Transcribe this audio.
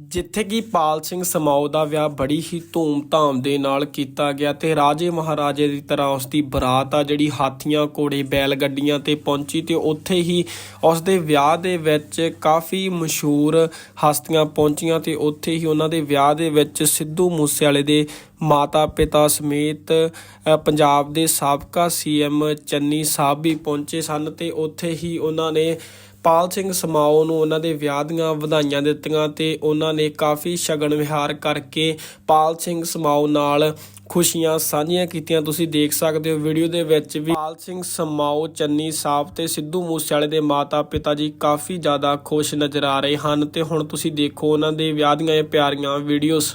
ਜਿੱਥੇ ਕਿ ਪਾਲ ਸਿੰਘ ਸਮਾਉ ਦਾ ਵਿਆਹ ਬੜੀ ਹੀ ਧੂਮ-ਧਾਮ ਦੇ ਨਾਲ ਕੀਤਾ ਗਿਆ ਤੇ ਰਾਜੇ ਮਹਾਰਾਜੇ ਦੀ ਤਰ੍ਹਾਂ ਉਸ ਦੀ ਬਰਾਤ ਆ, ਜਿਹੜੀ ਹਾਥੀਆਂ, ਘੋੜੇ, ਬੈਲ ਗੱਡੀਆਂ ਤੇ ਪਹੁੰਚੀ ਤੇ ਉੱਥੇ ਹੀ ਉਸ ਦੇ ਵਿਆਹ ਦੇ ਵਿੱਚ ਕਾਫੀ ਮਸ਼ਹੂਰ ਹਸਤੀਆਂ ਪਹੁੰਚੀਆਂ ਤੇ ਉੱਥੇ ਹੀ ਉਹਨਾਂ ਦੇ ਵਿਆਹ ਦੇ ਵਿੱਚ ਸਿੱਧੂ ਮੂਸੇਵਾਲੇ ਦੇ ਮਾਤਾ ਪਿਤਾ ਸਮੇਤ ਪੰਜਾਬ ਦੇ ਸਾਬਕਾ ਸੀਐਮ ਚੰਨੀ ਸਾਹਿਬ ਵੀ ਪਹੁੰਚੇ ਸਨ ਤੇ ਉੱਥੇ ਹੀ ਉਹਨਾਂ ਨੇ ਪਾਲ ਸਿੰਘ ਸਮਾਓ ਨੂੰ ਉਹਨਾਂ ਦੇ ਵਿਆਹ ਦੀਆਂ ਵਧਾਈਆਂ ਦਿੱਤੀਆਂ ਤੇ ਉਹਨਾਂ ਨੇ ਕਾਫੀ ਸ਼ਗਨ ਵਿਹਾਰ ਕਰਕੇ ਪਾਲ ਸਿੰਘ ਸਮਾਓ ਨਾਲ ਖੁਸ਼ੀਆਂ ਸਾਂਝੀਆਂ ਕੀਤੀਆਂ। ਤੁਸੀਂ ਦੇਖ ਸਕਦੇ ਹੋ ਵੀਡੀਓ ਦੇ ਵਿੱਚ ਵੀ ਪਾਲ ਸਿੰਘ ਸਮਾਓ, ਚੰਨੀ ਸਾਹਿਬ ਤੇ ਸਿੱਧੂ ਮੂਸੇਵਾਲੇ ਦੇ ਮਾਤਾ ਪਿਤਾ ਜੀ ਕਾਫੀ ਜ਼ਿਆਦਾ ਖੁਸ਼ ਨਜ਼ਰ ਆ ਰਹੇ ਹਨ ਤੇ ਹੁਣ ਤੁਸੀਂ ਦੇਖੋ ਉਹਨਾਂ ਦੇ ਵਿਆਹ ਦੀਆਂ ਇਹ ਪਿਆਰੀਆਂ ਵੀਡੀਓਜ਼।